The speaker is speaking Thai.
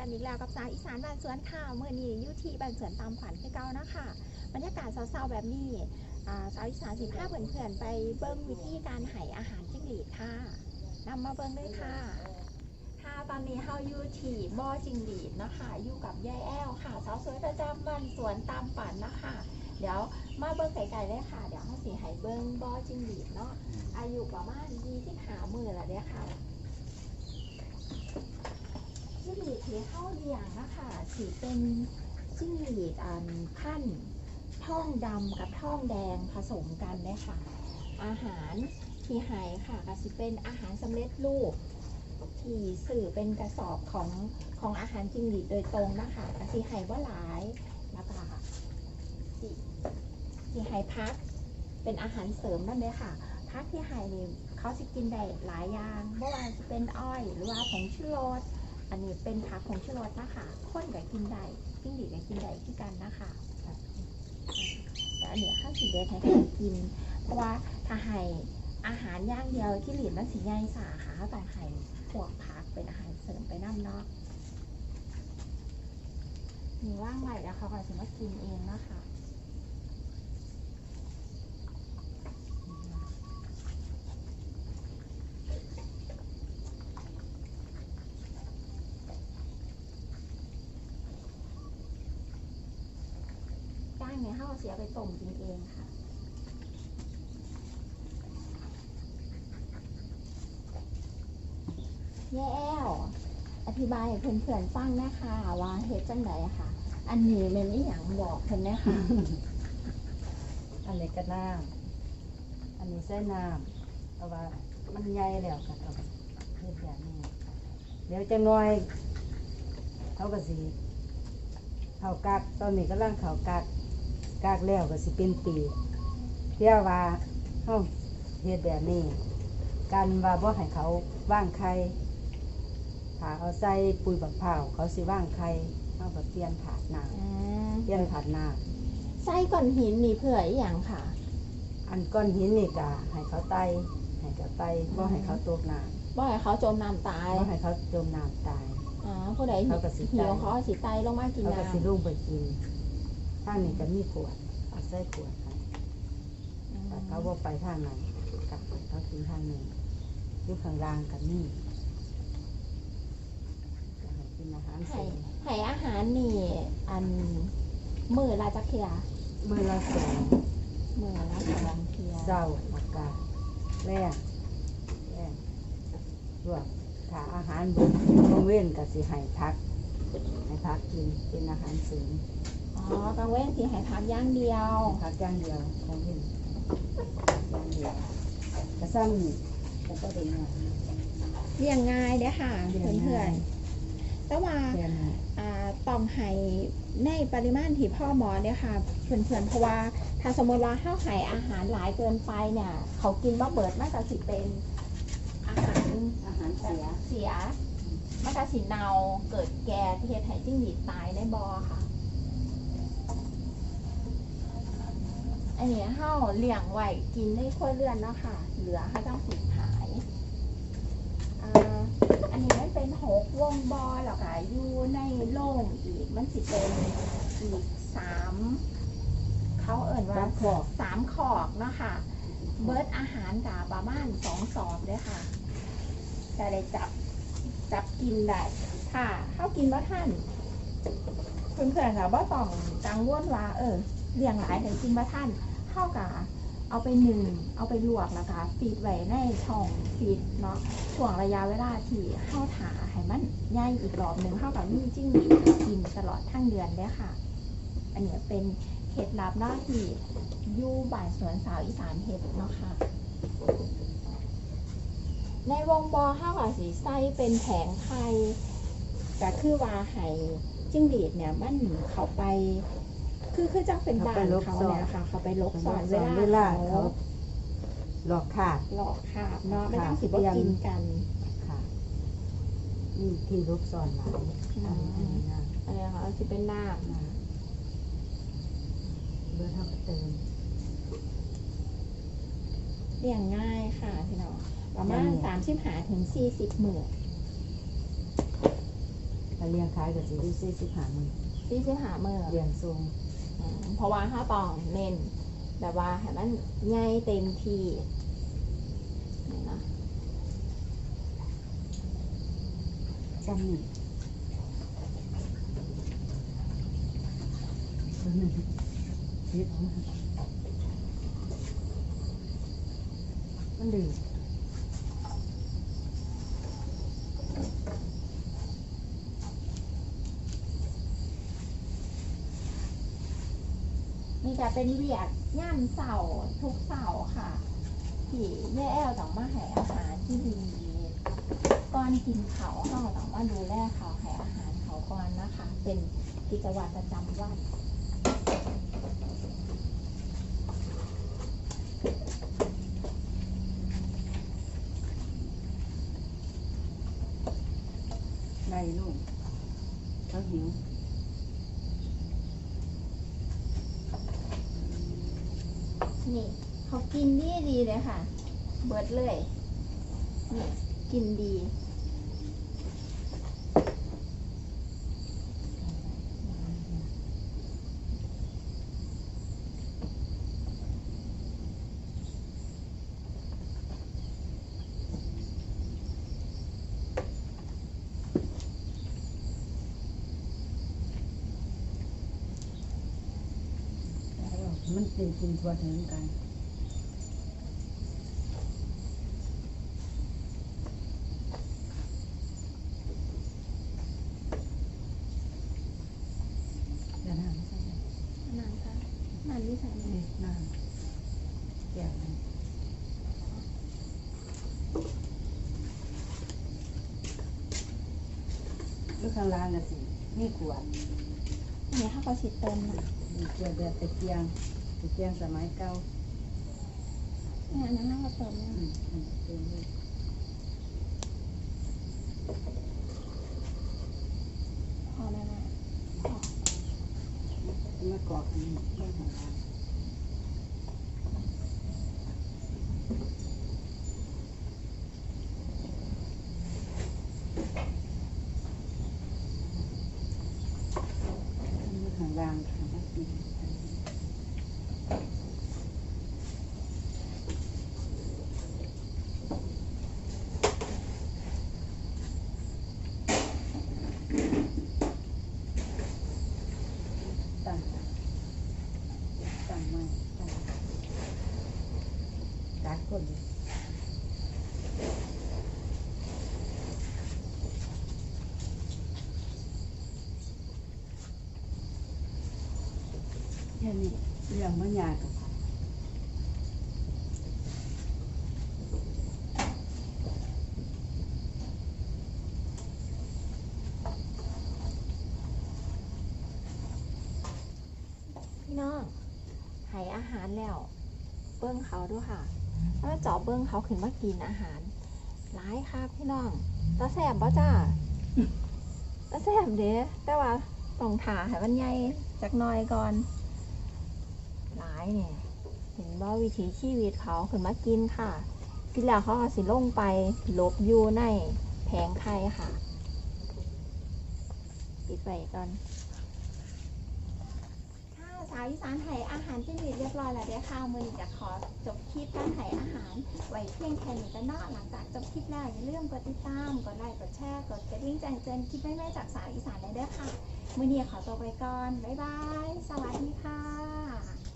กันอีกแล้วกับสาวอีสานบ้านสวนค่ะเมื่อนี้ยูที่บ้านสวนตามฝันคือเก่านะคะบรรยากาศเศร้าๆแบบนี้อ่าสาวอีสานสิบห้าเพื่อนๆไปเบิ้งวิธีการให้อาหารจิ้งหรีดค่ะนำมาเบิ้งเลยค่ะค่ะตอนนี้เฮาอยู่ที่บ่อจิงหรีดนะคะอยู่กับยายแอลค่ะสาวสวยประจำบ้านสวนตามฝันนะคะ เดี๋ยวมาเบิ้งไกลๆเลยค่ะเดี๋ยวเฮาสิให้เบิ้งบ่อจิงหรีดเนาะอายุประมาณ25มื้อแล้วเด้ค่ะ จิ้งหรีดที่เข้าเลี้ยงนะคะสีเป็นจิ้งหรีดอันพันท่องดำกับท่องแดงผสมกันเลยค่ะ อาหารที่หายค่ะก็สิเป็นอาหารสำเร็จรูปที่สื่อเป็นกระสอบของของอาหารจิ้งหรีดโดยตรงนะคะก็สิหายว่าหลายแล้วก็สิสิใหายพักเป็นอาหารเสริมนั่นเลยค่ะพักที่หายนี่เขาสิกินได้หลายอย่างเมื่อวานจะเป็นอ้อยหรือว่าผงชูรส อันนี้เป็นผักของชโรสนะคะข้นกับกินได้จิ้งหรีดกับกินได้ที่กันนะคะแต่อันนี้ข้าวสีแดงให้กันกิน เพราะว่าถ้าให้อาหารย่างเดียวที่หลีดมันสีใยสาค่ะเขาต้องให้พวกผักเป็นอาหารเสริมไปน้ำเนาะมีว่างไว้แล้วเขาก็จะมากินเองนะคะ ก้างเสียไปต้มกินเองค่ะ แย่แอวอธิบายให้เพื่อนๆฟังนะคะว่าเฮ็ดจังไดค่ะ อันนี้เป็นอีหยังบอกเพิ่นนะคะ อันนี้ก็น้ำอันนี้ใส่น้ำเพราะว่ามันใหญ่แล้วก็ต้องเฮ็ดแบบนี้ เดี๋ยวจังน้อยเขาก็สิเขากักตอนนี้ก็ร่างเขากัก กักแล้วก็สิเป็นปีเที่ยวว่าเขาเฮ็ดแบบนี้กันว่าบ่ให้เขาว่างไข่ถ้าเอาใส่ปุ๋ยบักเผาวเขาสิว่างไข่เขาก็เปลี่ยนถาดน้อืมำเปลี่ยนถาดน้ไส้ก้อนหินนี่เพื่ออีหยังค่ะำอันก้อนหินนี่ก็ให้เขาไตให้เขาไตบ่ให้เขาตกน้ำบ่ให้เขาจมน้ำตายบ่ให้เขาจมน้ำตาย อ๋อผู้ใดเขาก็สิหิวตาย เขาเอาสิไตลงมากินเขาก็สิน้ำลุ่งไปกิน ทางนี้ก็มีขวดเอาใส่ขวดให้แต่เขาบ่ไปทางนั้นกลับเขากินทางนี้อยู่ข้างล่างก็มีก็ให้กินอาหารเสให้ริมให้อาหารนี่ อันมือละจักเทียมื้อละสองมือละสองเทียเช้าอากาศแรงแรงรวมถ้าอาหารบ่บ่เว้นก็สิให้พัก ให้พักกินเป็นอาหารเสริม อ๋อกลางเว้นสิให้พักอย่างเดียว พักอย่างเดียวของเว้นอย่างเดียวกระซ้ำนี่ก็บ่ได้ง่ายเลี้ยงง่ายเด้อค่ะเลี้เพื่ยงง่ายอนๆแต่ว่าแค่นั้นอ่าต้องให้ในปริมาณที่พ่อหมอเนี่ยค่ะเพื่อนๆเพราะว่าถ้าสมมติว่าข้าวไข่อาหารหลายเกินไปเนี่ยเขากินบ่เบิดมันก็สิเป็นอาหาร อาหารเสีย เสียมันก็สิเนาเกิดแก่ที่เฮ็ดให้จิ้งหรีดตายในบ่อค่ะ อันนี้เฮาเลี้ยงไว้กินในครัวเรือนเนาะค่ะ เหลือให้ต้องสิขายอ่าอันนี้มันเป็นหกวงบอแล้วก็อยู่ในโล่งอีกมันสิเป็นอีกสามเขาเอิ่นว่ารับขอบสามขอกเนาะค่ะ เบิร์ดอาหารกับประมาณสองสอบเลยค่ะจะได้จับจับกินได้ค่ะเข้ากินว่าท่านเพื่อนๆค่ะว่าต้องกังวลว่าเออเลี้ยงหลายแต่กินว่าท่าน เข้ากับเอาไปหนึ่งเอาไปลวกแล้วก็ฟีดไว้ในช่องฟีดเนาะช่วงระยะเวลาที่เข้าถาให้มันย่ายอีกรอบหนึ่งเข้ากับมีจิ้งหรีดกินตลอดทั้งเดือนเลยค่ะ อันนี้เป็นเคล็ดลับเนาที่ยู่บ่ายสวนสาวอีสานเฮ็ดเนาะค่ะในวงบอห้ากับสีไส้เป็นแผงไข่แต่คือว่าให้จิ้งหรีดเนี่ยมันเข้าไป คือคือจังเป็นด่านเขาเนี่ยค่ะ เขาไปลบซ่อนเวลาเวลาเขาเขาหลอกขาดหลอกขาบเนาะไม่ต้องสิบขาบกินกันขาดนี่ที่ลบซ่อนหลายอืมอันนี้นะอันนี้ค่ะสิเป็นน้นะเบอร์เท่ากับเติมำเลี้ยงง่ายค่ะพี่น้องประมาณอืมสามสิบหาถึงสี่สิบหมื่นถ้าเลี้ยงขายก็สิอยู่สี่สิบห้าหมื่นที่จะหาเมื่อเลี้ยงทรงอืม เพราะว่าถ้าตองเน้นแบบว่าให้มันใหญ่เต็มที่นี่นะจำนี่ตัวหนึ่งคิดออกมามันดื้อ จะเป็นเวียกย่ำเสาทุกเสาค่ะที่แย่แอลต้องมาให้อาหารที่ดีก่อนกินเขาเราต้องมาดูแลเขาให้อาหารเขาก่อนนะคะ เป็นกิจวัตรประจำวันในลูกเขาหิว นี่ เขากินดีดีเลยค่ะ เบิดเลย นี่ กินดี มันเป็นกินทั่วถึงกันเดี๋ยวน้ำใส่เลยนานค่ะนานที่ใส่นี่น้ำแก้วหนึงลูกข้างล่างน่ะสิมีขวดนี่ถ้าเขาฉีดเติมนะ มีขวดแบบตะเกียง ตะเกียงสมัยเก่าเนี่ยอันนั้นถ้าเขาเติมเนี่ยอืมอืมเต็มเลยพอแล้วนะมากรอกอันนี้เพื่อของเราอันนี้ข้างล่างค่ะไม่กินตั้งตั้งมาตั้งกัด คนแค่นี้เรื่องมันยากกับพี่น้องให้อาหารแล้ว เบิ้งเขาด้วยค่ะ แล้วเจาะเบิ้งเขาขึ้นมากินอาหารร้ายค่ะพี่น้องตาแสบป่ะจ้าตาแสบเด้แต่ว่าต้องถาให้มันใหญ่จักหน่อยก่อนร้ายเนี่ยเห็นว่าวิถีชีวิตเขาขึ้นมากินค่ะกินแล้วเขาสิลงไปหลบอยู่ในแผงไข่ค่ะ ปิดไปก่อนาวอีสานไห้อาหารที่มีเรียบร้อยแล้วเด้อค่ะมือนี้จะขอจบคลิปการไห้อาหารไว้เพียงแค่นี้ก็นอกหลังจากจบคลิปแล้วอย่าลืมกดติดตามกดไลค์กดแชร์กดกระดิ่งแจ้งเตือนคลิปแม่ๆจากสาวอีสานได้เด้อค่ะมือนี้ขอตัวไปก่อนบ๊ายบาย สวัสดีค่ะ